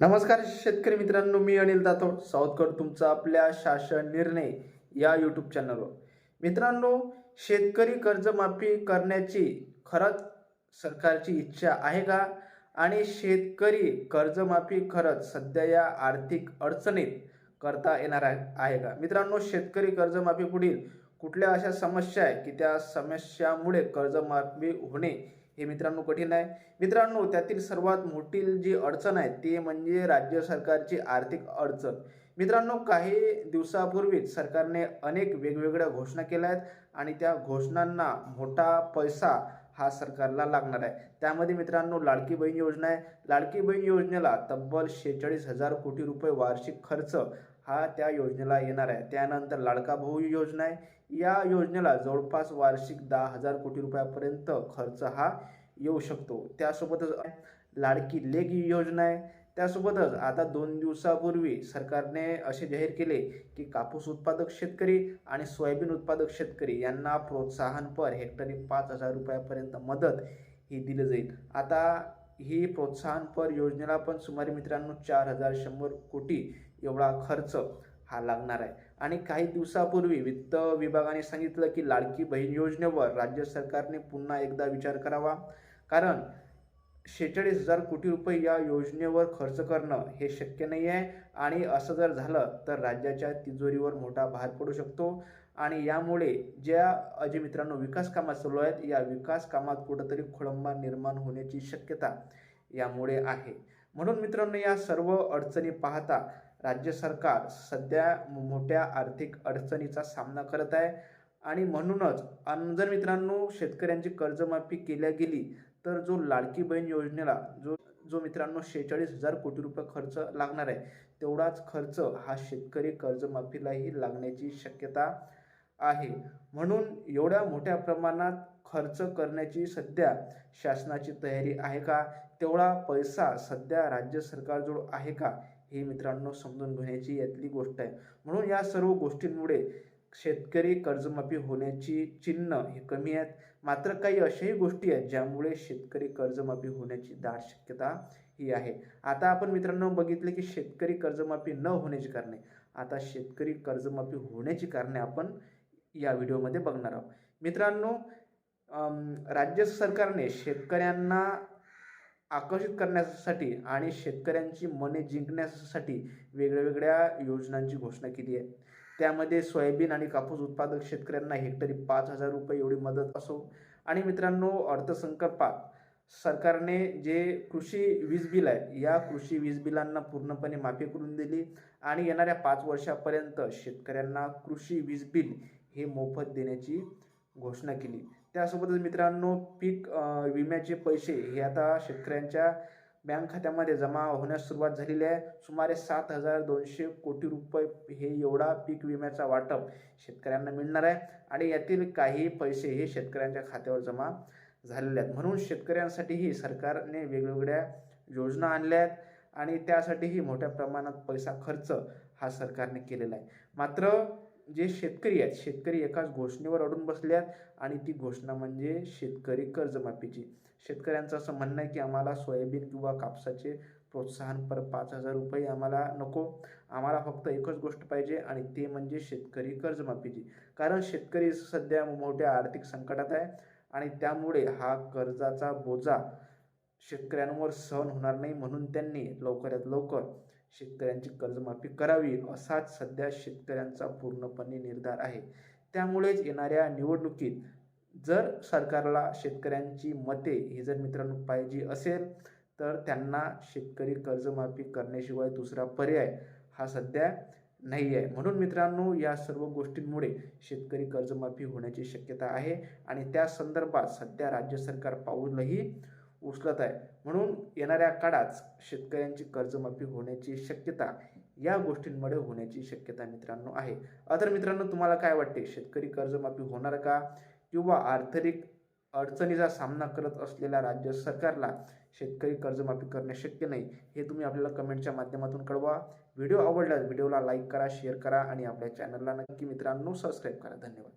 नमस्कार शेतकरी मित्रांनो मी अनिल दातोड. साऊथकड तुमचा आपल्या शासन निर्णय या यूट्यूब चॅनलवर मित्रांनो शेतकरी कर्जमाफी करण्याची खरंच सरकारची इच्छा आहे का? आणि शेतकरी कर्जमाफी खरंच सध्या या आर्थिक अडचणीत करता येणार आहे आहे का? मित्रांनो शेतकरी कर्जमाफी पुढील कुठल्या अशा समस्या आहे की त्या समस्यामुळे कर्जमाफी होणे हे मित्रांनो कठीण आहे. मित्रांनो त्यातील सर्वात मोठी जी अडचण आहे ती म्हणजे राज्य सरकारची आर्थिक अडचण. मित्रांनो काही दिवसापूर्वीच सरकारने अनेक वेगवेगळ्या घोषणा केल्या आहेत आणि त्या घोषणांना मोठा पैसा हा सरकारला लागणार आहे. त्यामध्ये मित्रांनो लाडकी बहीण योजना आहे. लाडकी बहीण योजनेला तब्बल शेहेचाळीस हजार कोटी रुपये वार्षिक खर्च हा त्या योजनेला येणार आहे. त्यानंतर लाडका भाऊ योजना आहे. या योजनेला जवळपास वार्षिक दहा हजार कोटी रुपयापर्यंत खर्च हा येऊ शकतो. त्यासोबतच लाडकी लेख योजना आहे. त्यासोबतच आता दोन दिवसापूर्वी सरकारने असे जाहीर केले की कापूस उत्पादक शेतकरी आणि सोयाबीन उत्पादक शेतकरी यांना प्रोत्साहनपर हेक्टरी पाच हजार रुपयापर्यंत मदत ही दिली जाईल. आता ही प्रोत्साहनपर योजनेला पण सुमारे मित्रांनो चार हजार शंभर कोटी एवढा खर्च हा लागणार आहे. आणि काही दिवसापूर्वी वित्त विभागाने सांगितलं की लाडकी बहीण योजनेवर राज्य सरकारने पुन्हा एकदा विचार करावा. कारण शेहेचाळीस हजार कोटी रुपये या योजनेवर खर्च करणं हे शक्य नाही आहे आणि असं जर झालं तर राज्याच्या तिजोरीवर मोठा भार पडू शकतो. आणि यामुळे ज्या अजय मित्रांनो विकास कामात चालू आहेत या विकास कामात कुठंतरी खोळंबा निर्माण होण्याची शक्यता यामुळे आहे. म्हणून मित्रांनो या सर्व अडचणी पाहता राज्य सरकार सध्या मोठ्या आर्थिक अडचणीचा सामना करत आहे. आणि म्हणूनच अन जर मित्रांनो शेतकऱ्यांची कर्जमाफी केल्या गेली तर जो लाडकी बहीण योजनेला जो जो मित्रांनो शेहेचाळीस हजार कोटी रुपये खर्च लागणार आहे तेवढाच खर्च हा शेतकरी कर्जमाफीलाही लागण्याची शक्यता आहे. म्हणून एवढ्या मोठ्या प्रमाणात खर्च करण्याची सध्या शासनाची तयारी आहे का? तेवढा पैसा सध्या राज्य सरकारजवळ आहे का? हे मित्रांनो समजून घेण्याची यातली गोष्ट आहे. म्हणून या सर्व गोष्टींमुळे शेतकरी कर्जमाफी होण्याची चिन्ह हे कमी आहेत. मात्र काही अशाही गोष्टी आहेत ज्यामुळे शेतकरी कर्जमाफी होण्याची दाट शक्यता ही आहे. आता आपण मित्रांनो बघितले की शेतकरी कर्जमाफी न होण्याची कारणे. आता शेतकरी कर्जमाफी होण्याची कारणे आपण या व्हिडिओमध्ये बघणार आहोत. मित्रांनो राज्य सरकारने शेतकऱ्यांना आकर्षित करण्यासाठी आणि शेतकऱ्यांची मने जिंकण्यासाठी वेगळ्या वेगळ्या योजनांची घोषणा केली आहे. त्यामध्ये सोयाबीन आणि कापूस उत्पादक शेतकऱ्यांना हेक्टरी पाच हजार रुपये एवढी मदत असो. आणि मित्रांनो अर्थसंकल्पात सरकारने जे कृषी वीज बिल आहे या कृषी वीज बिलांना पूर्णपणे माफी करून दिली आणि येणाऱ्या पाच वर्षापर्यंत शेतकऱ्यांना कृषी वीज बिल हे मोफत देण्याची घोषणा केली. त्यासोबतच मित्रांनो पीक विम्याचे पैसे हे आता शेतकऱ्यांच्या बँक खात्यामध्ये जमा होण्यास सुरुवात झालेली आहे. सुमारे सात हजार दोनशे कोटी रुपये हे एवढा पीक विम्याचा वाटप शेतकऱ्यांना मिळणार आहे. आणि यातील काही पैसे हे शेतकऱ्यांच्या खात्यावर जमा झालेले आहेत. म्हणून शेतकऱ्यांसाठीही सरकारने वेगवेगळ्या योजना आणल्या आहेत आणि त्यासाठीही मोठ्या प्रमाणात पैसा खर्च हा सरकारने केलेला आहे. मात्र जे शेतकरी आहेत शेतकरी एकाच घोषणेवर अडून बसले आहेत आणि ती घोषणा म्हणजे शेतकरी कर्जमाफीची. शेतकऱ्यांचं असं म्हणणं आहे की आम्हाला सोयाबीन किंवा कापसाचे प्रोत्साहनपर पाच हजार रुपये आम्हाला नको. आम्हाला फक्त एकच गोष्ट पाहिजे आणि ते म्हणजे शेतकरी कर्जमाफीची. कारण शेतकरी सध्या मोठ्या आर्थिक संकटात आहे आणि त्यामुळे हा कर्जाचा बोजा शेतकऱ्यांवर सहन होणार नाही म्हणून त्यांनी लवकरात लवकर शेतकऱ्यांची कर्जमाफी करावी असाच सध्या शेतकऱ्यांचा पूर्णपणे निर्धार आहे. त्यामुळेच येणाऱ्या निवडणुकीत जर सरकारला शेतकऱ्यांची मते ही जर मित्रांनो पाहिजे असेल तर त्यांना शेतकरी कर्जमाफी करण्याशिवाय दुसरा पर्याय हा सध्या नाही आहे. म्हणून मित्रांनो या सर्व गोष्टींमुळे शेतकरी कर्जमाफी होण्याची शक्यता आहे आणि त्या संदर्भात सध्या राज्य सरकार पाऊलही उचलत आहे. म्हणून येणाऱ्या काळात शेतकऱ्यांची कर्जमाफी होण्याची शक्यता या गोष्टींमुळे होण्याची शक्यता मित्रांनो आहे. अदर मित्रांनो तुम्हाला काय वाटते? शेतकरी कर्जमाफी होणार का? किंवा आर्थिक अडचणीचा सामना करत असलेल्या राज्य सरकारला शेतकरी कर्जमाफी करणे शक्य नाही हे तुम्ही आपल्याला कमेंटच्या माध्यमातून कळवा. व्हिडिओ आवडल्यास व्हिडिओला लाईक करा शेअर करा आणि आपल्या चॅनलला नक्की मित्रांनो सबस्क्राईब करा. धन्यवाद.